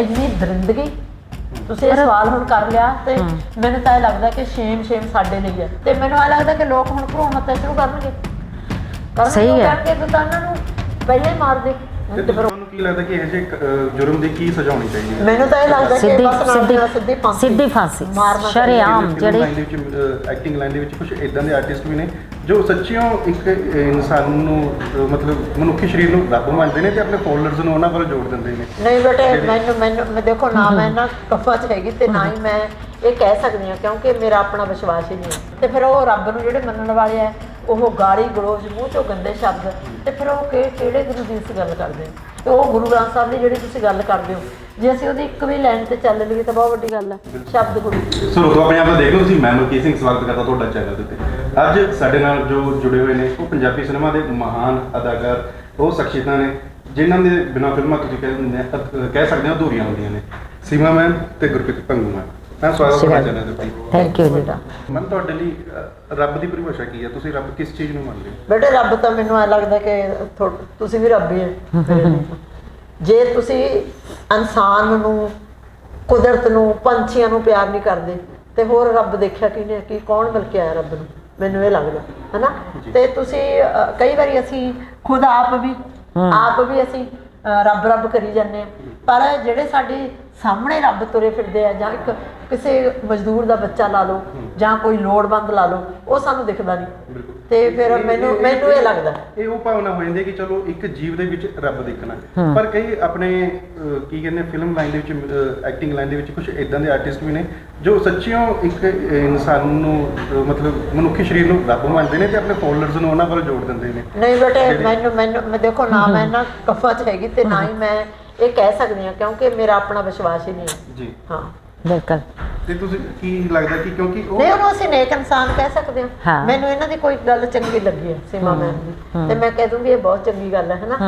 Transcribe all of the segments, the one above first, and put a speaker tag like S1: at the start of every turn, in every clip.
S1: ਇੰਨੀ ਦਰਿੰਦਗੀ। ਤੁਸੀਂ ਇਹ ਸਵਾਲ ਹੁਣ ਕਰ ਲਿਆ ਤੇ ਮੈਨੂੰ ਤਾਂ ਇਹ ਲੱਗਦਾ ਕਿ ਸ਼ੇਮ ਸ਼ੇਮ ਸਾਡੇ ਲਈ ਹੈ ਤੇ ਮੈਨੂੰ ਇਹ ਲੱਗਦਾ ਕਿ ਲੋਕ ਹੁਣ ਭਰੂਣ ਹੱਤਿਆ ਸ਼ੁਰੂ ਕਰਨਗੇ। ਕਰਨਗੇ
S2: ਸਹੀ ਹੈ।
S1: ਕਰਕੇ ਦੁਕਾਨਾਂ ਨੂੰ ਪਹਿਲੇ ਮਾਰ ਦੇ।
S3: ਤੇ ਤੁਹਾਨੂੰ ਕੀ ਲੱਗਦਾ ਕਿ ਇਹ ਜੇ ਜੁਰਮ ਦੀ ਕੀ ਸਜ਼ਾ ਹੋਣੀ ਚਾਹੀਦੀ ਹੈ?
S1: ਮੈਨੂੰ ਤਾਂ ਇਹ ਲੱਗਦਾ ਕਿ
S2: ਸਿੱਧੀ
S1: ਬਸ
S2: ਸਿੱਧੀ
S1: ਸਿੱਧੀ ਫਾਂਸੀ।
S2: ਸਿੱਧੀ ਫਾਂਸੀ।
S1: ਮਾਰਨਾ
S2: ਸ਼ਰੇਆਮ ਜਿਹੜੇ
S3: ਐਕਟਿੰਗ ਲਾਈਨ ਦੇ ਵਿੱਚ ਕੁਝ ਇਦਾਂ ਦੇ ਆਰਟਿਸਟ ਵੀ ਨੇ ਜੋ ਸੱਚੀਓ ਇੱਕ ਇਨਸਾਨ ਨੂੰ ਅਹ, ਮਤਲਬ ਮਨੁੱਖੀ ਸਰੀਰ ਨੂੰ ਰੱਬ ਮੰਨਦੇ ਨੇ ਤੇ ਆਪਣੇ ਫੋਲੋਅਰਸ ਨੂੰ ਉਹਨਾਂ ਵੱਲ ਜੋੜ ਦਿੰਦੇ ਨੇ।
S1: ਨਹੀਂ ਬੇਟੇ ਮੈਨੂੰ ਮੈਨੂੰ ਮੈਂ ਦੇਖੋ ਨਾ ਮੈਂ ਨਾ ਕਫਾ ਚ ਹੈਗੀ ਤੇ ਨਾ ਹੀ ਮੈਂ ਇਹ ਕਹਿ ਸਕਦੀ ਹਾਂ ਕਿਉਂਕਿ ਮੇਰਾ ਆਪਣਾ ਵਿਸ਼ਵਾਸ ਹੀ ਨਹੀਂ ਹੈ। ਤੇ ਫਿਰ ਉਹ ਰੱਬ ਨੂੰ ਜਿਹੜੇ ਮੰਨਣ ਵਾਲੇ ਆ ਉਹ ਗਾਲੀ ਗਲੋਚ ਮੂੰਹ ਚੋਂ ਗੰਦੇ ਸ਼ਬਦ ਤੇ ਫਿਰ ਉਹ ਕਿ- ਕਿਹੜੇ ਗੁਰੂ ਦੀ ਇਸ ਗੱਲ ਕਰਦੇ ਤੇ ਉਹ ਗੁਰੂ ਗ੍ਰੰਥ ਸਾਹਿਬ ਦੀ ਜਿਹੜੀ ਤੁਸੀਂ ਗੱਲ ਕਰਦੇ ਹੋ ਜੇ ਅਸੀਂ ਉਹਦੀ ਇੱਕ ਵੀ ਲਾਈਨ ਤੇ ਚੱਲ ਲਈਏ ਤਾਂ ਬਹੁਤ ਵੱਡੀ ਗੱਲ ਹੈ ਸ਼ਬਦ ਗੁਰੂ।
S3: ਸੋ ਰੋਕੋ ਆਪਣੇ ਆਪ ਨੂੰ ਦੇਖ ਲਓ ਤੁਸੀਂ ਮੈਂ ਮਲਕੀਤ ਸਿੰਘ ਸਵਾਗਤ ਕਰਦਾ ਤੁਹਾਡਾ ਚੈਨਲ ਦੇ ਉੱਤੇ। ਅੱਜ ਸਾਡੇ ਨਾਲ ਜੋ ਜੁੜੇ ਹੋਏ ਨੇ ਉਹ ਪੰਜਾਬੀ ਸਿਨੇਮਾ ਦੇ ਮਹਾਨ ਅਦਾਕਾਰ ਉਹ ਸ਼ਖਸੀਅਤਾਂ ਨੇ ਜਿਨ੍ਹਾਂ ਦੇ ਬਿਨਾਂ ਫਿਲਮਾਂ ਤੁਸੀਂ ਕਹਿ ਦਿੰਦੇ ਆ, ਅ- ਕਹਿ ਸਕਦੇ ਹੋ ਅਧੂਰੀਆਂ ਹੁੰਦੀਆਂ ਨੇ। ਸੀਮਾ ਮੈਮ ਤੇ ਗੁਰਪ੍ਰੀਤ ਭੰਗੂ ਮੈਮ। ਮੈਂ ਸਵਾਗਤ ਕਰਦਾ ਚੈਨਲ ਦੇ ਉੱਤੇ।
S2: ਥੈਂਕ ਯੂ ਜੀ
S3: ਮੈਮ ਤੁਹਾਡੇ ਲਈ ਅ, ਰੱਬ ਦੀ ਪਰਿਭਾਸ਼ਾ ਕੀ ਹੈ? ਤੁਸੀਂ ਰੱਬ ਕਿਸ ਚੀਜ਼ ਨੂੰ ਮੰਨਦੇ ਹੋ?
S1: ਬੇਟੇ ਰੱਬ ਤਾਂ ਮੈਨੂੰ ਐ ਲੱਗਦਾ ਕਿ ਥੋ- ਤੁਸੀਂ ਵੀ ਰੱਬ ਹੀ ਹੈ। ਮੇਰੇ ਲਈ। ਜੇ ਤੁਸੀਂ ਇਨਸਾਨ ਨੂੰ ਕੁਦਰਤ ਨੂੰ ਪੰਛੀਆਂ ਨੂੰ ਪਿਆਰ ਨਹੀਂ ਕਰਦੇ ਤੇ ਹੋਰ ਰੱਬ ਦੇਖਿਆ ਕਿਨੇ ਕੀ ਕੌਣ ਮਿਲ ਕੇ ਆਇਆ ਰੱਬ ਨੂੰ? ਮੈਨੂੰ ਇਹ ਲੱਗਦਾ ਹੈਨਾ? ਤੇ ਤੁਸੀਂ ਅ, ਕਈ ਵਾਰੀ ਅਸੀਂ ਖੁਦ ਆਪ ਵੀ ਆਪ ਵੀ ਅਸੀਂ ਅ, ਰੱਬ ਰੱਬ ਕਰੀ ਜਾਂਦੇ ਆ ਪਰ ਜਿਹੜੇ ਸਾਡੇ ਸਾਹਮਣੇ ਰੱਬ ਤੁਰੇ ਫਿਰਦੇ ਆ ਜਾਂ ਇੱਕ ਕਿਸੇ ਮਜ਼ਦੂਰ ਦਾ ਬੱਚਾ ਲਾ ਲਓ ਜਾਂ ਕੋਈ ਲੋੜਵੰਦ ਲਾ ਲਓ ਉਹ ਸਾਨੂੰ ਦਿਖਦਾ ਨਹੀਂ। ਤੇ ਫਿਰ ਮੈਨੂੰ ਮੈਨੂੰ ਇਹ ਲੱਗਦਾ।
S3: ਇਹ ਉਹ ਭਾਵਨਾ ਹੋ ਜਾਂਦੀ ਹੈ ਕਿ ਚਲੋ ਇੱਕ ਜੀਵ ਦੇ ਵਿੱਚ ਰੱਬ ਦੇਖਣਾ ਪਰ ਕਈ ਆਪਣੇ ਕੀ ਕਹਿੰਦੇ ਫਿਲਮ ਲਾਈਨ ਦੇ ਵਿੱਚ ਐਕਟਿੰਗ ਲਾਈਨ ਦੇ ਵਿੱਚ ਕੁਝ ਇਦਾਂ ਦੇ ਆਰਟਿਸਟ ਵੀ ਨੇ ਜੋ ਸੱਚੀਓ ਇੱਕ ਇਨਸਾਨ ਨੂੰ ਮਤਲਬ ਮਨੁੱਖੀ ਸਰੀਰ ਨੂੰ ਰੱਬ ਮੰਨਦੇ ਨੇ ਤੇ ਆਪਣੇ ਫੋਲੋਅਰਸ ਨੂੰ ਉਹਨਾਂ ਵੱਲ ਜੋੜ ਦਿੰਦੇ ਨੇ।
S1: ਨਹੀਂ ਬੇਟੇ ਮੈਨੂੰ ਮੈਨੂੰ ਮੈਂ ਦੇਖੋ ਨਾ ਮੈਂ ਨਾ ਕਫਾ ਚ ਹੈਗੀ ਤੇ ਨਾ ਹੀ ਮੈਂ ਇਹ ਕਹਿ ਸਕਦੀ ਹਾਂ ਕਿਉਂਕਿ ਮੇਰਾ ਆਪਣਾ ਵਿਸ਼ਵਾਸ ਹੀ ਨਹੀਂ ਹੈ।
S3: ਜੀ।
S1: ਹਾਂ।
S2: ਬਿਲਕੁਲ।
S3: ਤੇ ਤੁਸੀਂ ਕੀ ਲੱਗਦਾ ਕਿ ਕਿਉਂਕਿ ਉਹ
S1: ਨਹੀਂ ਉਹਨੂੰ ਅਸੀਂ ਨੇਕ ਇਨਸਾਨ ਕਹਿ ਸਕਦੇ ਹਾਂ। ਮੈਨੂੰ ਇਹਨਾਂ ਦੀ ਕੋਈ ਗੱਲ ਚੰਗੀ ਲੱਗੀ ਹੈ ਸੀਮਾ ਮੈਮ ਦੀ। ਤੇ ਮੈਂ ਕਹਿ ਦੂੰਗੀ ਇਹ ਬਹੁਤ ਚੰਗੀ ਗੱਲ ਹੈ ਹੈਨਾ?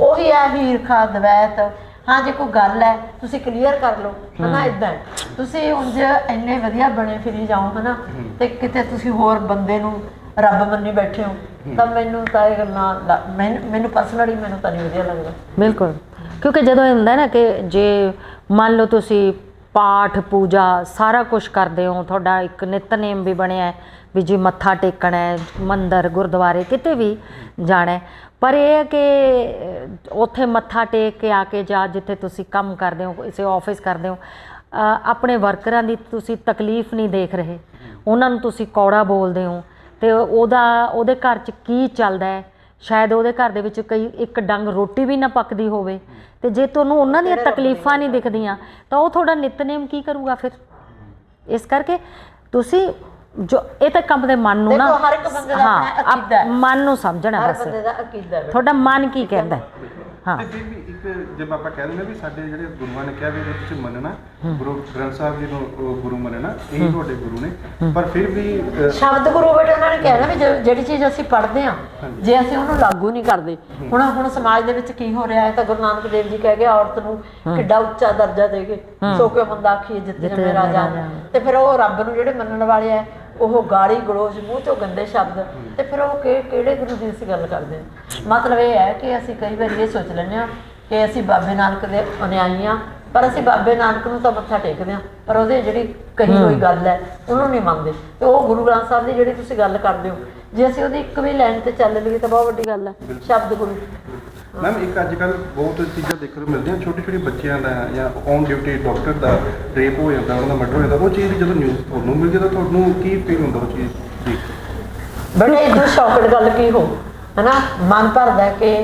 S1: ਉਹੀ ਹੈ ਹੀਰਖਾ ਦਵੈਤ। ਹਾਂ ਜੇ ਕੋਈ ਗੱਲ ਹੈ ਤੁਸੀਂ ਕਲੀਅਰ ਕਰ ਲਓ ਹਨਾ ਇਦਾਂ ਤੁਸੀਂ ਉਂਝ ਇੰਨੇ ਵਧੀਆ ਬਣੇ ਫਿਰੀ ਜਾਓ ਹਨਾ ਤੇ ਕਿਤੇ ਤੁਸੀਂ ਹੋਰ ਬੰਦੇ ਨੂੰ ਰੱਬ ਮੰਨੀ ਬੈਠੇ ਹੋ ਤਾਂ ਮੈਨੂੰ ਤਾਂ ਇਹ ਗੱਲਾਂ ਮੈਨੂੰ ਪਰਸਨਲੀ ਮੈਨੂੰ ਤਾਂ ਨਹੀਂ ਵਧੀਆ ਲੱਗਦਾ।
S2: ਬਿਲਕੁਲ। ਕਿਉਂਕਿ ਜਦੋਂ ਇਹ ਹੁੰਦਾ ਨਾ ਕਿ ਜੇ ਮੰਨ ਲਓ ਤੁਸੀਂ ਪਾਠ, ਪੂਜਾ ਸਾਰਾ ਕੁਝ ਕਰਦੇ ਹੋ, ਤੁਹਾਡਾ ਇੱਕ ਨਿਤਨੇਮ ਵੀ ਬਣਿਆ ਹੈ ਵੀ ਜੀ ਮੱਥਾ ਟੇਕਣਾ ਹੈ, ਮੰਦਰ, ਗੁਰਦੁਆਰੇ ਕਿਤੇ ਵੀ ਜਾਣਾ ਪਰ ਇਹ ਹੈ ਕਿ ਉੱਥੇ ਮੱਥਾ ਟੇਕ ਕੇ ਆ ਕੇ ਜਾ ਜਿੱਥੇ ਤੁਸੀਂ ਕੰਮ ਕਰਦੇ ਹੋ, ਕਿਸੇ ਆਫਿਸ ਕਰਦੇ ਹੋ ਆਪਣੇ ਵਰਕਰਾਂ ਦੀ ਤੁਸੀਂ ਤਕਲੀਫ ਨਹੀਂ ਦੇਖ ਰਹੇ। ਉਹਨਾਂ ਨੂੰ ਤੁਸੀਂ ਕੌੜਾ ਬੋਲਦੇ ਹੋ ਤੇ ਉਹਦਾ, ਉਹਦੇ ਘਰ 'ਚ ਕੀ ਚੱਲਦਾ ਹੈ? ਸ਼ਾਇਦ ਉਹਦੇ ਘਰ ਦੇ ਵਿੱਚ ਕਈ ਇੱਕ ਡੰਗ ਰੋਟੀ ਵੀ ਨਾ ਪੱਕਦੀ ਹੋਵੇ ਤੇ ਜੇ ਤੁਹਾਨੂੰ ਉਹਨਾਂ ਦੀਆਂ ਤਕਲੀਫਾਂ ਨਹੀਂ ਦਿਖਦੀਆਂ ਤਾਂ ਉਹ ਤੁਹਾਡਾ ਨਿਤਨੇਮ ਕੀ ਕਰੂਗਾ ਫਿਰ ਇਸ ਕਰਕੇ ਤੁਸੀਂ ਜੋ ਇਹ ਤਾਂ ਕੰਮ ਦੇ ਮਨ ਨੂੰ ਨਾ
S1: ਦੇਖੋ, ਹਰ ਇੱਕ ਬੰਦੇ ਦਾ
S2: ਹਾਂ,
S1: ਆਪਣਾ
S2: ਆਪ-
S1: ਅਕੀਦਾ ਹੈ।
S2: ਮਨ ਨੂੰ ਸਮਝਣਾ
S1: ਹਰ
S2: ਬਸ
S1: ਬੰਦੇ ਦਾ ਅਕੀਦਾ ਹੈ
S2: ਤੁਹਾਡਾ ਮਨ ਕੀ ਕਹਿੰਦਾ ਹੈ। ਹਾਂ।
S3: ਤੇ ਫਿਰ ਵੀ ਇੱਕ ਜਦ ਆਪਾਂ ਕਹਿ ਦਿੰਦੇ ਵੀ ਸਾਡੇ ਜਿਹੜੇ ਗੁਰੂਆਂ ਨੇ ਕਿਹਾ ਵੀ ਜੇ ਤੁਸੀਂ ਮੰਨਣਾ ਗੁਰੂ ਗ੍ਰੰਥ ਸਾਹਿਬ ਜੀ ਨੂੰ ਉਹ ਗੁਰੂ ਮੰਨਣਾ ਇਹ ਤੁਹਾਡੇ ਗੁਰੂ ਨੇ। ਪਰ ਫਿਰ ਵੀ ਅਹ,
S1: ਸ਼ਬਦ ਗੁਰੂ ਬੇਟੇ ਉਹਨਾਂ ਨੇ ਕਿਹਾ ਨਾ ਵੀ ਜੇ- ਜਿਹੜੀ ਚੀਜ਼ ਅਸੀਂ ਪੜ੍ਹਦੇ ਆ ਜੇ ਅਸੀਂ ਉਹਨੂੰ ਲਾਗੂ ਨਹੀਂ ਕਰਦੇ ਹੁਣ ਹੁਣ ਸਮਾਜ ਦੇ ਵਿੱਚ ਕੀ ਹੋ ਰਿਹਾ ਹੈ ਤਾਂ ਗੁਰੂ ਨਾਨਕ ਦੇਵ ਜੀ ਕਹਿ ਗਏ ਔਰਤ ਨੂੰ ਕਿੱਡਾ ਉੱਚਾ ਦਰਜਾ ਦੇ ਕੇ ਸੋ ਕੇ ਬੰਦਾ ਆਖੀਏ ਜਿੱਤ ਜਮੇ ਰਾਜਾ ਤੇ ਫਿਰ ਉਹ ਰੱਬ ਨੂੰ ਜਿਹੜੇ ਮੰਨਣ ਵਾਲੇ ਆ ਉਹ ਗਾਲੀ ਗਲੋਚ ਮੂੰਹ ਚੋਂ ਗੰਦੇ ਸ਼ਬਦ ਤੇ ਫਿਰ ਉਹ ਕਿ- ਕਿਹੜੇ ਗੁਰੂ ਦੀ ਅਸੀਂ ਗੱਲ ਕਰਦੇ ਆ ਮਤਲਬ ਇਹ ਹੈ ਕਿ ਅਸੀਂ ਕਈ ਵਾਰੀ ਇਹ ਸੋਚ ਲੈਂਦੇ ਆ ਕਿ ਅਸੀਂ ਬਾਬੇ ਨਾਨਕ ਦੇ ਅਨੁਆਈ ਆ ਪਰ ਅਸੀਂ ਬਾਬੇ ਨਾਨਕ ਨੂੰ ਤਾਂ ਮੱਥਾ ਟੇਕਦੇ ਆ ਪਰ ਉਹਦੇ ਜਿਹੜੀ ਕਹੀ ਹੋਈ ਗੱਲ ਹੈ ਉਹਨੂੰ ਨਹੀਂ ਮੰਨਦੇ। ਤੇ ਉਹ ਗੁਰੂ ਗ੍ਰੰਥ ਸਾਹਿਬ ਦੀ ਜਿਹੜੀ ਤੁਸੀਂ ਗੱਲ ਕਰਦੇ ਹੋ ਜੇ ਅਸੀਂ ਉਹਦੀ ਇੱਕ ਵੀ ਲਾਈਨ ਤੇ ਚੱਲ ਲਈਏ ਤਾਂ ਬਹੁਤ ਵੱਡੀ ਗੱਲ ਹੈ ਸ਼ਬਦ ਗੁਰੂ
S3: ਮੈਮ ਇੱਕ ਅੱਜ ਕੱਲ ਬਹੁਤ ਚੀਜ਼ਾਂ ਦੇਖਣ ਨੂੰ ਮਿਲਦੀਆਂ ਛੋਟੇ ਛੋਟੇ ਬੱਚਿਆਂ ਦਾ ਜਾਂ ਔਨ ਡਿਊਟੀ ਡਾਕਟਰ ਦਾ ਰੇਪ ਹੋ ਜਾਂਦਾ ਉਹਨਾਂ ਦਾ ਮਰਡਰ ਹੋ ਜਾਂਦਾ ਉਹ ਚੀਜ਼ ਜਦੋਂ ਨਿਊਜ਼ ਤੁਹਾਨੂੰ ਮਿਲਦੀ ਤਾਂ ਤੁਹਾਨੂੰ ਕੀ ਫੀਲ ਹੁੰਦਾ ਉਹ ਚੀਜ਼ ਦੇਖ?
S1: ਬੜੇ ਇਦੋਂ ਸ਼ੌਕਡ ਗੱਲ ਕੀ ਹੋ ਹਨਾ ਮਨ ਭਰਦਾ ਕਿ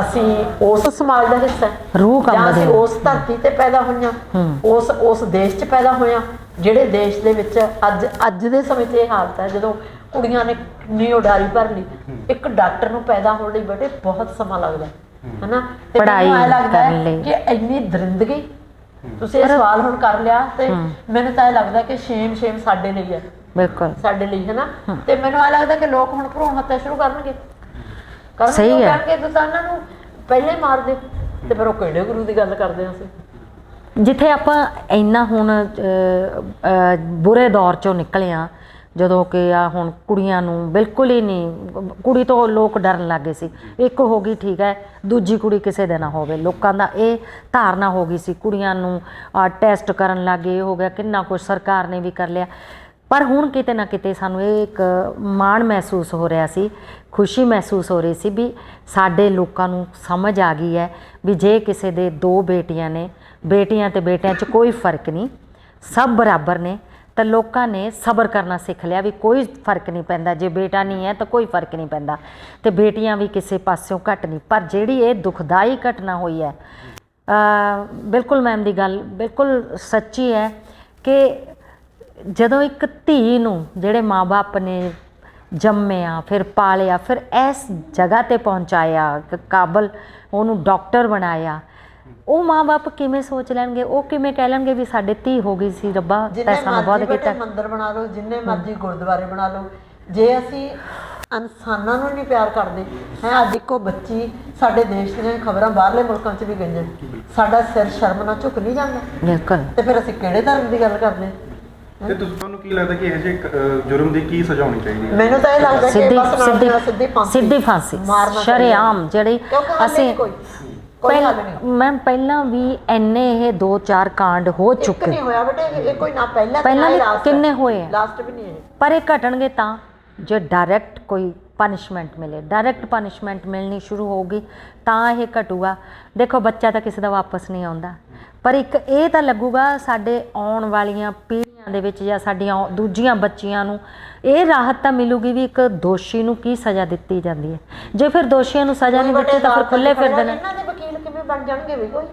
S1: ਅਸੀਂ ਉਸ ਸਮਾਜ ਦਾ ਹਿੱਸਾ ਹੈ
S2: ਰੂਹ
S1: ਜਾਂ
S2: ਕੰਬਦੀ
S1: ਅਸੀਂ
S2: ਹੈ।
S1: ਉਸ ਧਰਤੀ ਤੇ ਪੈਦਾ ਹੋਈਆਂ ਉਸ ਉਸ ਦੇਸ਼ 'ਚ ਪੈਦਾ ਹੋਈਆਂ ਜਿਹੜੇ ਦੇਸ਼ ਦੇ ਵਿੱਚ ਅੱਜ ਅੱਜ ਦੇ ਸਮੇਂ 'ਚ ਇਹ ਹਾਲਤ ਹੈ ਜਦੋਂ ਕੁੜੀਆਂ ਨੇ ਕਿੰਨੀ ਉਡਾਰੀ ਭਰ ਲਈ। ਇੱਕ ਡਾਕਟਰ ਨੂੰ ਪੈਦਾ ਹੋਣ ਲਈ ਬੇਟੇ ਬਹੁਤ ਸਮਾਂ ਲੱਗਦਾ ਹੈ ਹਨਾ? ਤੇ ਐਂ ਲੱਗਦਾ ਹੈ। ਕਿ ਇੰਨੀ ਦਰਿੰਦਗੀ ਤੁਸੀਂ ਇਹ ਸਵਾਲ ਹੁਣ ਕਰ ਲਿਆ ਤੇ ਮੈਨੂੰ ਤਾਂ ਇਹ ਲੱਗਦਾ ਕਿ ਸ਼ੇਮ ਸ਼ੇਮ ਸਾਡੇ ਲਈ ਹੈ।
S2: ਬਿਲਕੁਲ।
S1: ਸਾਡੇ ਲਈ ਹੈ। ਨਾ ਤੇ ਮੈਨੂੰ ਆ ਲੱਗਦਾ ਕਿ ਲੋਕ ਹੁਣ ਭਰੂਣ ਹੱਤਿਆ ਸ਼ੁਰੂ ਕਰਨਗੇ।
S2: ਸਹੀ ਹੈ।
S1: ਕਰਕੇ ਦੁਕਾਨਾਂ ਨੂੰ ਪਹਿਲੇ ਮਾਰ ਦੇ। ਤੇ ਫਿਰ ਉਹ ਕਿਹੜੇ ਗੁਰੂ ਦੀ ਗੱਲ ਕਰਦੇ ਹਾਂ ਅਸੀਂ?
S2: ਜਿੱਥੇ ਆਪਾਂ ਇੰਨਾ ਹੁਣ ਬੁਰੇ ਦੌਰ ਚੋਂ ਨਿਕਲੇ ਆ ਜਦੋਂ ਕਿ ਆ ਹੁਣ ਕੁੜੀਆਂ ਨੂੰ ਬਿਲਕੁਲ ਹੀ ਨਹੀਂ, ਕੁੜੀ ਤੋਂ ਲੋਕ ਡਰਨ ਲੱਗੇ ਸੀ। ਇੱਕ ਹੋ ਗਈ ਠੀਕ ਹੈ, ਦੂਜੀ ਕੁੜੀ ਕਿਸੇ ਦੇ ਨਾ ਹੋਵੇ। ਲੋਕਾਂ ਦਾ ਇਹ ਧਾਰਨਾ ਹੋ ਗਈ ਸੀ, ਕੁੜੀਆਂ ਨੂੰ ਟੈਸਟ ਕਰਨ ਲੱਗੇ ਇਹ ਹੋ ਗਿਆ, ਕਿੰਨਾ ਕੁਝ ਸਰਕਾਰ ਨੇ ਵੀ ਕਰ ਲਿਆ। ਪਰ ਹੁਣ ਕਿਤੇ ਨਾ ਕਿਤੇ ਸਾਨੂੰ ਇਹ ਇੱਕ ਮਾਣ ਮਹਿਸੂਸ ਹੋ ਰਿਹਾ ਸੀ, ਖੁਸ਼ੀ ਮਹਿਸੂਸ ਹੋ ਰਹੀ ਸੀ ਵੀ ਸਾਡੇ ਲੋਕਾਂ ਨੂੰ ਸਮਝ ਆ ਗਈ ਹੈ ਵੀ ਜੇ ਕਿਸੇ ਦੇ ਦੋ ਬੇਟੀਆਂ ਨੇ, ਬੇਟੀਆਂ ਤੇ ਬੇਟਿਆਂ 'ਚ ਕੋਈ ਫ਼ਰਕ ਨਹੀਂ, ਸਭ ਬਰਾਬਰ ਨੇ। ਤਾਂ ਲੋਕਾਂ ਨੇ ਸਬਰ ਕਰਨਾ ਸਿੱਖ ਲਿਆ ਵੀ ਕੋਈ ਫ਼ਰਕ ਨਹੀਂ ਪੈਂਦਾ। ਜੇ ਬੇਟਾ ਨਹੀਂ ਹੈ ਤਾਂ ਕੋਈ ਫ਼ਰਕ ਨਹੀਂ ਪੈਂਦਾ। ਤੇ ਬੇਟੀਆਂ ਵੀ ਕਿਸੇ ਪਾਸਿਓਂ ਘੱਟ ਨਹੀਂ। ਪਰ ਜਿਹੜੀ ਇਹ ਦੁਖਦਾਈ ਘਟਨਾ ਹੋਈ ਹੈ ਬਿਲਕੁਲ ਮੈਮ ਦੀ ਗੱਲ, ਬਿਲਕੁਲ ਸੱਚੀ ਹੈ ਕਿ ਜਦੋਂ ਇੱਕ ਧੀ ਨੂੰ ਜਿਹੜੇ ਮਾਪੇ ਨੇ ਜੰਮਿਆ, ਫਿਰ ਪਾਲਿਆ, ਫਿਰ ਇਸ ਜਗ੍ਹਾ ਤੇ ਪਹੁੰਚਾਇਆ ਕਾਬਲ ਉਹਨੂੰ ਡਾਕਟਰ ਬਣਾਇਆ ਉਹ ਮਾਪੇ ਕਿਵੇਂ ਸੋਚ ਲੈਣਗੇ? ਉਹ ਕਿਵੇਂ ਕਹਿ ਲੈਣਗੇ ਵੀ ਸਾਡੇ ਧੀ ਹੋ ਗਈ ਸੀ ਰੱਬਾ ਤੈਂ ਸਾਨੂੰ ਬਹੁਤ ਕੀਤਾ।
S1: ਮੰਦਿਰ ਬਣਾ ਲਓ ਜਿੰਨੇ ਮਰਜ਼ੀ ਗੁਰਦੁਆਰੇ ਬਣਾ ਲਓ। ਜੇ ਅਸੀਂ ਇਨਸਾਨਾਂ ਨੂੰ ਨਹੀਂ ਪਿਆਰ ਕਰਦੇ ਹੈ ਅੱਜ ਇੱਕੋ ਬੱਚੀ ਸਾਡੇ ਦੇਸ਼ ਦੀਆਂ ਖਬਰਾਂ ਬਾਹਰਲੇ ਮੁਲਕਾਂ 'ਚ ਵੀ ਗਈਆਂ। ਸਾਡਾ ਸਿਰ ਸ਼ਰਮ ਨਾਲ ਝੁਕ ਨਹੀਂ ਜਾਂਦਾ।
S2: ਬਿਲਕੁਲ।
S1: ਤੇ ਫਿਰ ਅਸੀਂ ਕਿਹੜੇ ਧਰਮ ਦੀ ਗੱਲ ਕਰਦੇ
S3: ਤੇ ਤੁਸੀਂ ਤੁਹਾਨੂੰ ਕੀ ਲੱਗਦਾ ਕਿ ਇਹ ਜਿਹੇ ਜੁਰਮ ਦੀ ਕੀ ਸਜ਼ਾ ਹੋਣੀ ਚਾਹੀਦੀ ਹੈ?
S1: ਮੈਨੂੰ ਤਾਂ ਇਹ ਲੱਗਦਾ ਕਿ
S2: ਸਿੱਧੀ ਸਿੱਧੀ
S1: ਫਾਂਸੀ। ਮਾਰਨਾ।
S2: ਸ਼ਰੇਆਮ ਜਿਹੜੀ ਅਸੀਂ
S1: ਕੋਈ ਹੱਲ ਨਹੀਂ।
S2: ਮੈਂ ਪਹਿਲਾਂ ਵੀ ਐਨੇ ਇਹ ਦੋ ਚਾਰ ਕਾਂਡ ਹੋ
S1: ਇੱਕ
S2: ਚੁੱਕੇ।
S1: ਨਹੀਂ ਹੋਇਆ ਬੇਟੇ ਇਹ ਕੋਈ ਨਾ ਪਹਿਲਾਂ
S2: ਪਹਿਲਾਂ ਵੀ ਕਿੰਨੇ ਹੋਏ ਆ?
S1: ਲਾਸਟ ਵੀ ਨਹੀਂ ਹੈ
S2: ਪਰ ਇਹ ਘਟਣਗੇ ਤਾਂ ਜੇ ਡਾਇਰੈਕਟ ਕੋਈ ਪਨਿਸ਼ਮੈਂਟ ਮਿਲੇ। ਡਾਇਰੈਕਟ ਪਨਿਸ਼ਮੈਂਟ ਮਿਲਣੀ ਸ਼ੁਰੂ ਹੋਊਗੀ ਤਾਂ ਇਹ ਘਟੂਗਾ। ਦੇਖੋ ਬੱਚਾ ਤਾਂ ਕਿਸੇ ਦਾ ਵਾਪਸ ਨਹੀਂ ਆਉਂਦਾ। ਪਰ ਇੱਕ ਇਹ ਤਾਂ ਲੱਗੂਗਾ ਸਾਡੇ ਆਉਣ ਵਾਲੀਆਂ ਪੀੜ੍ਹੀਆਂ ਦੇ ਵਿੱਚ ਜਾਂ ਸਾਡੀਆਂ ਦੂਜੀਆਂ ਬੱਚੀਆਂ ਨੂੰ ਇਹ ਰਾਹਤ ਤਾਂ ਮਿਲੂਗੀ ਵੀ ਇੱਕ ਦੋਸ਼ੀ ਨੂੰ ਕੀ ਸਜ਼ਾ ਦਿੱਤੀ ਜਾਂਦੀ ਹੈ। ਜੇ ਫਿਰ ਦੋਸ਼ੀਆਂ ਨੂੰ ਸਜ਼ਾ ਨਹੀਂ ਦਿੱਤੀ ਤਾਂ ਫਿਰ ਖੁੱਲੇ ਫਿਰਦੇ ਨੇ।
S1: ਇਹਨਾਂ ਦੇ ਕਿਵੇਂ ਬਣ ਜਾਣਗੇ ਵੀ ਕੋਈ।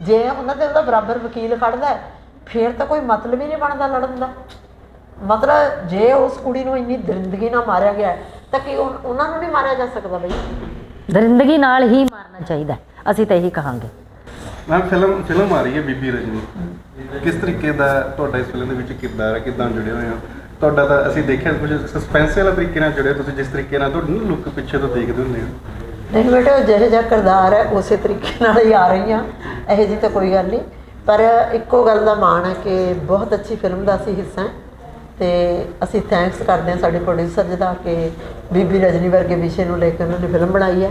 S1: ਜੇ ਉਹਨਾਂ ਦੇ ਉਹਦਾ ਬਰਾਬਰ ਵਕੀਲ ਖੜਦਾ ਫਿਰ ਤਾਂ ਕੋਈ ਮਤਲਬ ਹੀ ਨਹੀਂ ਬਣਦਾ ਲੜਨ ਦਾ। ਮਤਲਬ ਜੇ ਉਸ ਕੁੜੀ ਨੂੰ ਇੰਨੀ ਦਰਿੰਦਗੀ ਨਾਲ ਮਾਰਿਆ ਗਿਆ ਤਾਂ ਕਿ ਉਹ- ਉਹਨਾਂ ਨੂੰ ਨਹੀਂ ਮਾਰਿਆ ਜਾ ਸਕਦਾ ਬਈ?
S2: ਦਰਿੰਦਗੀ ਨਾਲ ਹੀ ਮਾਰਨਾ ਚਾਹੀਦਾ। ਅਸੀਂ ਤਾਂ ਇਹੀ ਕਹਾਂਗੇ।
S3: ਮੈਂ ਫਿਲਮ ਫਿਲਮ ਆ ਰਹੀ ਹੈ ਬੀਬੀ ਰਜਨੀ। ਕਿਸ ਤਰੀਕੇ ਦਾ ਤੁਹਾਡਾ ਇਸ ਫਿਲਮ ਦੇ ਵਿੱਚ ਕਿਰਦਾਰ ਹੈ? ਕਿਦਾਂ ਜੁੜੇ ਹੋਏ ਹੋ? ਤੁਹਾਡਾ ਤਾਂ ਅਸੀਂ ਦੇਖਿਆ ਕੁਝ ਸਸਪੈਂਸ ਵਾਲਾ ਤਰੀਕੇ ਨਾਲ ਜੁੜੇ ਤੁਸੀਂ ਜਿਸ ਤਰੀਕੇ ਨਾਲ ਤੁਹਾਡੀ ਲੁੱਕ ਪਿੱਛੇ ਤੋਂ ਦੇਖਦੇ ਹੁੰਦੇ ਹੋ।
S1: ਨਹੀਂ ਬੇਟੇ ਜਿਹੋ ਜਿਹਾ ਕਿਰਦਾਰ ਹੈ, ਉਸੇ ਤਰੀਕੇ ਨਾਲ ਹੀ ਆ ਰਹੀ ਆ ਇਹੋ ਜੀ ਤਾਂ ਕੋਈ ਗੱਲ ਨਹੀਂ। ਪਰ ਇੱਕੋ ਗੱਲ ਦਾ ਮਾਣ ਹੈ ਕਿ ਬਹੁਤ ਅੱਛੀ ਫਿਲਮ ਦਾ ਅਸੀਂ ਹਿੱਸਾ ਹਾਂ। ਤੇ ਅਸੀਂ ਥੈਂਕਸ ਕਰਦੇ ਹਾਂ ਸਾਡੇ ਪ੍ਰੋਡਿਊਸਰ ਜਿਹਦਾ ਕਿ ਬੀਬੀ ਰਜਨੀ ਵਰਗੇ ਵਿਸ਼ੇ ਨੂੰ ਲੈ ਕੇ ਉਹਨਾਂ ਨੇ ਫਿਲਮ ਬਣਾਈ ਹੈ।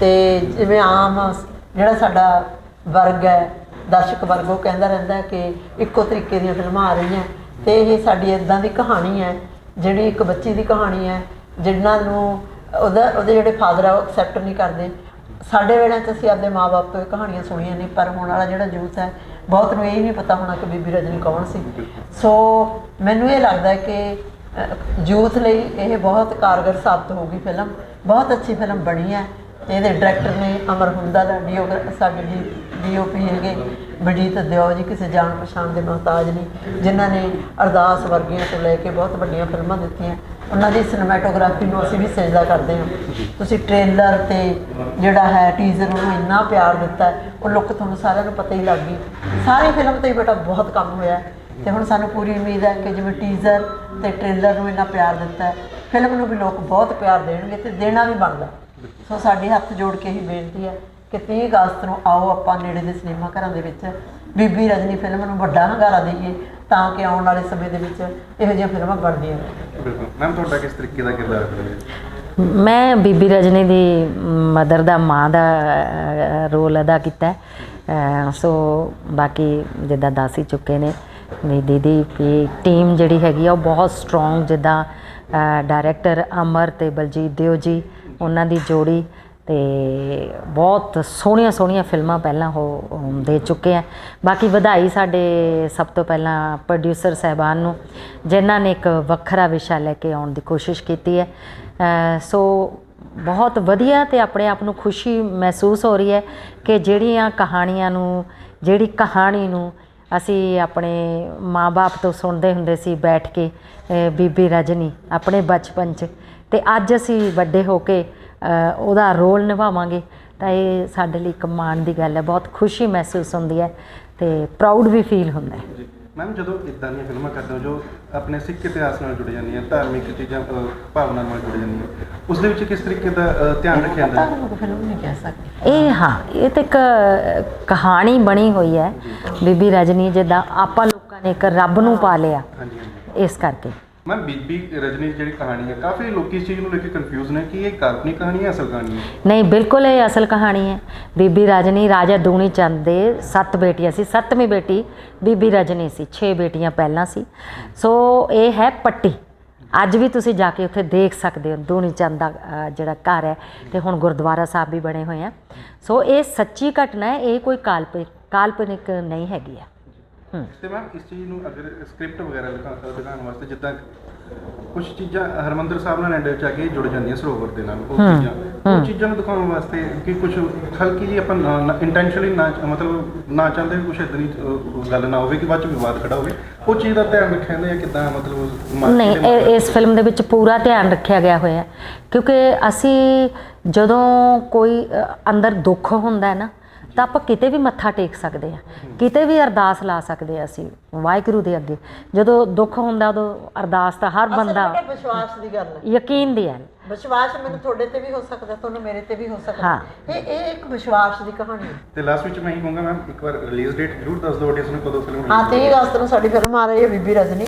S1: ਤੇ ਜਿਵੇਂ ਆਮ ਜਿਹੜਾ ਸਾਡਾ ਵਰਗ ਹੈ, ਦਰਸ਼ਕ ਵਰਗ, ਉਹ ਕਹਿੰਦਾ ਰਹਿੰਦਾ ਕਿ ਇੱਕੋ ਤਰੀਕੇ ਦੀਆਂ ਫਿਲਮਾਂ ਆ ਰਹੀਆਂ। ਤੇ ਇਹ ਸਾਡੀ ਇਦਾਂ ਦੀ ਕਹਾਣੀ ਹੈ, ਜਿਹੜੀ ਇੱਕ ਬੱਚੀ ਦੀ ਕਹਾਣੀ ਹੈ ਜਿਨ੍ਹਾਂ ਨੂੰ ਉਹਦਾ ਉਹਦੇ ਜਿਹੜੇ ਫਾਦਰ ਆ, ਉਹ ਐਕਸੈਪਟ ਨਹੀਂ ਕਰਦੇ। ਸਾਡੇ ਵੇਲੇ 'ਚ ਅਸੀਂ ਆਪਦੇ ਮਾਪੇ ਤੋਂ ਇਹ ਕਹਾਣੀਆਂ ਸੁਣੀਆਂ ਨੇ, ਪਰ ਹੁਣ ਵਾਲਾ ਜਿਹੜਾ ਯੂਥ ਹੈ, ਬਹੁਤ ਨੂੰ ਇਹ ਨਹੀਂ ਪਤਾ ਹੋਣਾ ਕਿ ਬੀਬੀ ਰਜਨੀ ਕੌਣ ਸੀ। ਸੋ ਮੈਨੂੰ ਇਹ ਲੱਗਦਾ ਕਿ ਯੂਥ ਲਈ ਇਹ ਬਹੁਤ ਕਾਰਗਰ ਸਾਬਤ ਹੋਊਗੀ ਫਿਲਮ। ਬਹੁਤ ਅੱਛੀ ਫਿਲਮ ਬਣੀ ਹੈ। ਤੇ ਇਹਦੇ ਡਾਇਰੈਕਟਰ ਨੇ ਅਮਰ ਹੁੰਦਾ ਹੁੰਦਲ ਡੀਓ ਸਾਡੇ ਡੀ ਡੀਓਪੀ ਹੈਗੇ, ਬਲਜੀਤ ਦਿਓ ਜੀ, ਕਿਸੇ ਜਾਣ ਪਛਾਣ ਦੇ ਮੁਹਤਾਜ ਨਹੀਂ ਜਿਨ੍ਹਾਂ ਨੇ ਅਰਦਾਸ ਵਰਗੀਆਂ ਤੋਂ ਲੈ ਕੇ ਬਹੁਤ ਵੱਡੀਆਂ ਫਿਲਮਾਂ ਦਿੱਤੀਆਂ। ਉਹਨਾਂ ਦੀ ਸਿਨੇਮੈਟੋਗ੍ਰਾਫੀ ਨੂੰ ਅਸੀਂ ਵੀ ਸਜਦਾ ਕਰਦੇ ਹਾਂ। ਤੁਸੀਂ ਟ੍ਰੇਲਰ ਤੇ ਜਿਹੜਾ ਹੈ ਟੀਜ਼ਰ ਨੂੰ ਇੰਨਾ ਪਿਆਰ ਦਿੱਤਾ ਉਹ ਲੁੱਕ ਤੁਹਾਨੂੰ ਸਾਰਿਆਂ ਨੂੰ ਪਤਾ ਹੀ ਲੱਗ ਗਈ। ਸਾਰੀ ਫਿਲਮ ਤੇ ਹੀ ਬੇਟਾ ਬਹੁਤ ਕੰਮ ਹੋਇਆ ਹੈ। ਤੇ ਹੁਣ ਸਾਨੂੰ ਪੂਰੀ ਉਮੀਦ ਹੈ ਕਿ ਜਿਵੇਂ ਟੀਜ਼ਰ ਤੇ ਟ੍ਰੇਲਰ ਨੂੰ ਇੰਨਾ ਪਿਆਰ ਦਿੱਤਾ ਫਿਲਮ ਨੂੰ ਵੀ ਲੋਕ ਬਹੁਤ ਪਿਆਰ ਦੇਣਗੇ ਤੇ ਦੇਣਾ ਵੀ ਬਣਦਾ ਸੋ ਸਾਡੇ ਹੱਥ ਜੋੜ ਕੇ ਹੀ ਬੇਨਤੀ ਹੈ ਕਿ 30 ਅਗਸਤ ਨੂੰ ਆਓ ਆਪਾਂ ਨੇੜੇ ਦੇ ਸਿਨੇਮਾ ਘਰਾਂ ਦੇ ਵਿੱਚ। ਬੀਬੀ ਰਜਨੀ ਫਿਲਮ ਨੂੰ ਵੱਡਾ ਹੰਗਾਰਾ ਦਈਏ ਤਾਂ ਕਿ ਆਉਣ ਵਾਲੇ ਸਮੇਂ ਦੇ ਵਿੱਚ ਇਹੋ ਜਿਹੀਆਂ ਫਿਲਮਾਂ ਬਣਦੀਆਂ ਰਹਿਣ।
S3: ਬਿਲਕੁਲ। ਮੈਮ ਤੁਹਾਡਾ ਕਿਸ ਤਰੀਕੇ ਦਾ ਕਿਰਦਾਰ ਹੈ
S2: ਮੈਂ ਬੀਬੀ ਰਜਨੀ ਦੀ ਮਦਰ ਦਾ ਮਾਂ ਦਾ ਰੋਲ ਅਦਾ ਕੀਤਾ ਸੋ ਬਾਕੀ ਜਿੱਦਾਂ ਦੱਸ ਹੀ ਚੁੱਕੇ ਨੇ ਮੇਰੀ ਦੀਦੀ ਦੀ ਟੀਮ ਜਿਹੜੀ ਹੈਗੀ ਆ ਉਹ ਬਹੁਤ ਸਟਰੋਂਗ ਜਿੱਦਾਂ ਡਾਇਰੈਕਟਰ ਅਮਰ ਤੇ ਬਲਜੀਤ ਦਿਓ ਜੀ ਉਹਨਾਂ ਦੀ ਜੋੜੀ ਤੇ ਬਹੁਤ ਸੋਹਣੀਆਂ ਸੋਹਣੀਆਂ ਫਿਲਮਾਂ ਪਹਿਲਾਂ ਉਹ ਦੇ ਚੁੱਕੇ ਆ। ਬਾਕੀ ਵਧਾਈ ਸਾਡੇ ਸਭ ਤੋਂ ਪਹਿਲਾਂ ਪ੍ਰੋਡਿਊਸਰ ਸਹਿਬਾਨ ਨੂੰ, ਜਿਨ੍ਹਾਂ ਨੇ ਇੱਕ ਵੱਖਰਾ ਵਿਸ਼ਾ ਲੈ ਕੇ ਆਉਣ ਦੀ ਕੋਸ਼ਿਸ਼ ਕੀਤੀ ਹੈ। ਸੋ ਬਹੁਤ ਵਧੀਆ ਤੇ ਆਪਣੇ ਆਪ ਨੂੰ ਖੁਸ਼ੀ ਮਹਿਸੂਸ ਹੋ ਰਹੀ ਹੈ ਕਿ ਜਿਹੜੀਆਂ ਕਹਾਣੀਆਂ ਨੂੰ, ਜਿਹੜੀ ਕਹਾਣੀ ਨੂੰ ਅਸੀਂ ਆਪਣੇ ਮਾਪੇ ਤੋਂ ਸੁਣਦੇ ਹੁੰਦੇ ਸੀ ਬੈਠ ਕੇ ਬੀਬੀ ਰਜਨੀ, ਆਪਣੇ ਬਚਪਨ 'ਚ ਤੇ ਅੱਜ ਅਸੀਂ ਵੱਡੇ ਹੋ ਕੇ ਉਹਦਾ ਰੋਲ ਨਿਭਾਵਾਂਗੇ। ਤਾਂ ਇਹ ਸਾਡੇ ਲਈ ਇੱਕ ਮਾਣ ਦੀ ਗੱਲ ਹੈ। ਬਹੁਤ ਖੁਸ਼ੀ ਮਹਿਸੂਸ ਹੁੰਦੀ ਹੈ ਤੇ ਪ੍ਰਾਊਡ ਵੀ ਫੀਲ ਹੁੰਦਾ ਹੈ।
S3: ਮੈਮ ਜਦੋਂ ਇਦਾਂ ਦੀਆਂ ਫਿਲਮਾਂ ਕਰਦੇ ਹੋ ਜੋ ਆਪਣੇ ਸਿੱਖ ਇਤਿਹਾਸ ਨਾਲ ਜੁੜ ਜਾਂਦੀਆਂ ਧਾਰਮਿਕ ਚੀਜ਼ਾਂ ਭਾਵਨਾ ਨਾਲ ਜੁੜ ਜਾਂਦੀਆਂ ਉਸ ਦੇ ਵਿੱਚ ਕਿਸ ਤਰੀਕੇ ਦਾ ਧਿਆਨ ਰੱਖਿਆ ਜਾਂਦਾ? ਹੈ
S1: ਫਿਲਮ ਨਹੀਂ ਕਹਿ ਸਕਦੇ।
S2: ਇਹ ਹਾਂ ਇਹ ਤਾਂ ਇੱਕ ਕਹਾਣੀ ਬਣੀ ਹੋਈ ਹੈ। ਬੀਬੀ ਰਜਨੀ ਜਿੱਦਾਂ ਆਪਾਂ ਲੋਕਾਂ ਨੇ ਇੱਕ ਰੱਬ ਨੂੰ ਪਾ ਲਿਆ।
S3: ਹਾਂਜੀ ਹਾਂਜੀ।
S2: ਇਸ ਕਰਕੇ।
S3: ਮੈਂ ਬੀਬੀ ਰਜਨੀ ਦੀ ਜਿਹੜੀ ਕਹਾਣੀ ਹੈ ਕਾਫੀ ਲੋਕੀ ਇਸ ਚੀਜ਼ ਨੂੰ ਲੈ ਕੇ ਕਨਫਿਊਜ਼ ਨੇ ਕਿ ਇਹ ਕਾਲਪਨਿਕ ਕਹਾਣੀ ਹੈ ਅਸਲ ਕਹਾਣੀ ਹੈ?
S2: ਨਹੀਂ ਬਿਲਕੁਲ ਇਹ ਅਸਲ ਕਹਾਣੀ ਹੈ। ਬੀਬੀ ਰਜਨੀ ਰਾਜਾ ਦੂਣੀ ਚੰਦ ਦੇ ਸੱਤ ਬੇਟੀਆਂ ਸੀ। ਸੱਤਵੀਂ ਬੇਟੀ ਬੀਬੀ ਰਜਨੀ ਸੀ। 6 ਬੇਟੀਆਂ ਪਹਿਲਾਂ ਸੀ। ਸੋ ਇਹ ਹੈ ਪੱਟੀ। ਅੱਜ ਵੀ ਤੁਸੀਂ ਜਾ ਕੇ ਉੱਥੇ ਦੇਖ ਸਕਦੇ ਹੋ ਦੂਣੀ ਚੰਦ ਦਾ ਅ, ਜਿਹੜਾ ਘਰ ਹੈ ਤੇ ਹੁਣ ਗੁਰਦੁਆਰਾ ਸਾਹਿਬ ਵੀ ਬਣੇ ਹੋਏ ਆ। ਸੋ ਇਹ ਸੱਚੀ ਘਟਨਾ ਹੈ ਇਹ ਕੋਈ ਕਾਲਪਨਿਕ ਕਾਲਪਨਿਕ ਨਹੀਂ ਹੈਗੀ ਆ।
S3: ਤੇ ਮੈਮ ਇਸ ਚੀਜ਼ ਨੂੰ ਅਗਰ ਸਕ੍ਰਿਪਟ ਵਗੈਰਾ ਲਿਖਾ ਦਿਖਾਉਣ ਵਾਸਤੇ ਜਿੱਦਾਂ ਕੁਝ ਚੀਜ਼ਾਂ ਹਰਮੰਦਰ ਸਾਹਿਬ ਨਾਲ ਐਂਡ ਚ ਆ ਕੇ ਜੁੜ ਜਾਂਦੀਆਂ ਸਰੋਵਰ ਦੇ ਨਾਲ ਉਹ ਚੀਜ਼ਾਂ। ਉਹ ਚੀਜ਼ਾਂ ਨੂੰ ਦਿਖਾਉਣ ਵਾਸਤੇ ਕਿ ਕੁਝ ਹਲਕੀ ਜੀ ਆਪਾਂ ਇੰਟੈਂਸ਼ਨਲੀ ਨਾ ਮਤਲਬ ਨਾ ਚਾਹੁੰਦੇ ਕੁਝ ਇਦਾਂ ਦੀ ਗੱਲ ਨਾ ਹੋਵੇ ਕਿ ਬਾਅਦ ਚ ਵਿਵਾਦ ਖੜਾ ਹੋਵੇ। ਉਹ ਚੀਜ਼ ਦਾ ਧਿਆਨ ਰੱਖਿਆ ਜਾਂਦਾ ਹੈ ਕਿਦਾਂ ਮਤਲਬ
S2: ਨਹੀਂ ਇਸ ਫਿਲਮ ਦੇ ਵਿੱਚ ਪੂਰਾ ਧਿਆਨ ਰੱਖਿਆ ਗਿਆ ਹੋਇਆ ਕਿਉਂਕਿ ਅਸੀਂ ਜਦੋਂ ਕੋਈ ਅੰਦਰ ਦੁੱਖ ਹੁੰਦਾ ਹੈ ਨਾ ਤਾਂ ਆਪਾਂ ਕਿਤੇ ਵੀ ਮੱਥਾ ਟੇਕ ਸਕਦੇ ਆ ਕਿਤੇ ਵੀ ਅਰਦਾਸ ਲਾ ਸਕਦੇ ਆ ਅਸੀਂ ਵਾਹਿਗੁਰੂ ਦੇ ਅੱਗੇ। ਜਦੋਂ ਦੁੱਖ ਹੁੰਦਾ ਉਦੋਂ ਅਰਦਾਸ ਤਾਂ ਹਰ ਬੰਦਾ
S1: ਅਸਲ ਵਿੱਚ ਵਿਸ਼ਵਾਸ ਦੀ ਗੱਲ ਹੈ।
S2: ਯਕੀਨ ਦੀ ਹੈ।
S1: ਵਿਸ਼ਵਾਸ ਮੈਨੂੰ ਤੁਹਾਡੇ ਤੇ ਵੀ ਹੋ ਸਕਦਾ ਤੁਹਾਨੂੰ ਮੇਰੇ ਤੇ ਵੀ ਹੋ ਸਕਦਾ।
S2: ਹਾਂ।
S1: ਇਹ ਇਹ ਇੱਕ ਵਿਸ਼ਵਾਸ ਦੀ ਕਹਾਣੀ ਹੈ।
S3: ਤੇ ਲਾਸਟ ਵਿੱਚ ਮੈਂ ਇਹੀ ਕਹੂੰਗਾ ਮੈਮ ਇੱਕ ਵਾਰ ਰਿਲੀਜ਼ ਡੇਟ ਜ਼ਰੂਰ ਦੱਸ ਦਿਓ ਆਡੀਅנס ਨੂੰ ਕਦੋਂ ਫਿਲਮ
S1: ਹਾਂ 30 ਅਗਸਤ ਨੂੰ ਸਾਡੀ ਫਿਲਮ ਆ ਰਹੀ ਹੈ ਬੀਬੀ ਰਜਨੀ।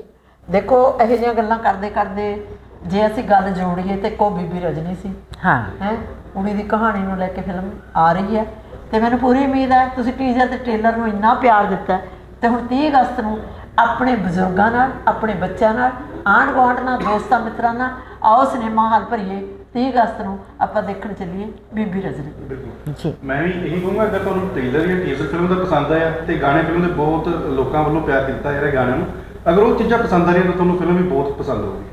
S1: ਦੇਖੋ ਇਹੋ ਜਿਹੀਆਂ ਗੱਲਾਂ ਕਰਦੇ ਕਰਦੇ ਜੇ ਅਸੀਂ ਗੱਲ ਜੋੜੀਏ ਤੇ ਕੋ ਬੀਬੀ ਰਜਨੀ ਸੀ।
S2: ਹਾਂ।
S1: ਹੈ? ਕੁੜੀ ਦੀ ਕਹਾਣੀ ਨੂੰ ਲੈ ਕੇ ਫਿਲਮ ਆ ਰਹੀ ਹੈ। ਤੇ ਮੈਨੂੰ ਪੂਰੀ ਉਮੀਦ ਹੈ ਤੁਸੀਂ ਟੀਜ਼ਰ ਤੇ ਟ੍ਰੇਲਰ ਨੂੰ ਇੰਨਾ ਪਿਆਰ ਦਿੱਤਾ ਤੇ ਹੁਣ 30 ਅਗਸਤ ਨੂੰ ਆਪਣੇ ਬਜ਼ੁਰਗਾਂ ਨਾਲ ਆਪਣੇ ਬੱਚਿਆਂ ਨਾਲ ਆਂਢ ਗੁਆਂਢ ਨਾਲ ਦੋਸਤਾਂ ਮਿੱਤਰਾਂ ਨਾਲ ਆਓ ਸਿਨੇਮਾ ਹਾਲ ਭਰੀਏ। 30 ਅਗਸਤ ਨੂੰ ਆਪਾਂ ਦੇਖਣ ਚੱਲੀਏ ਬੀਬੀ ਰਜਨੀ।
S3: ਬਿਲਕੁਲ।
S2: ਜੀ।
S3: ਮੈਂ ਵੀ ਇਹੀ ਕਹੂੰਗਾ ਅਗਰ ਤੁਹਾਨੂੰ ਟ੍ਰੇਲਰ ਜਾਂ ਟੀਜ਼ਰ ਫਿਲਮ ਦਾ ਪਸੰਦ ਆਇਆ ਤੇ ਗਾਣੇ ਫਿਲਮ ਦੇ ਬਹੁਤ ਲੋਕਾਂ ਵੱਲੋਂ ਪਿਆਰ ਦਿੱਤਾ ਜਾ ਰਿਹਾ ਗਾਣਿਆਂ ਨੂੰ ਅਗਰ ਉਹ ਚੀਜ਼ਾਂ ਪਸੰਦ ਆ ਰਹੀਆਂ ਤਾਂ ਤੁਹਾਨੂੰ ਫਿਲਮ ਵੀ ਬਹੁਤ ਪਸੰਦ ਹੋਊਗੀ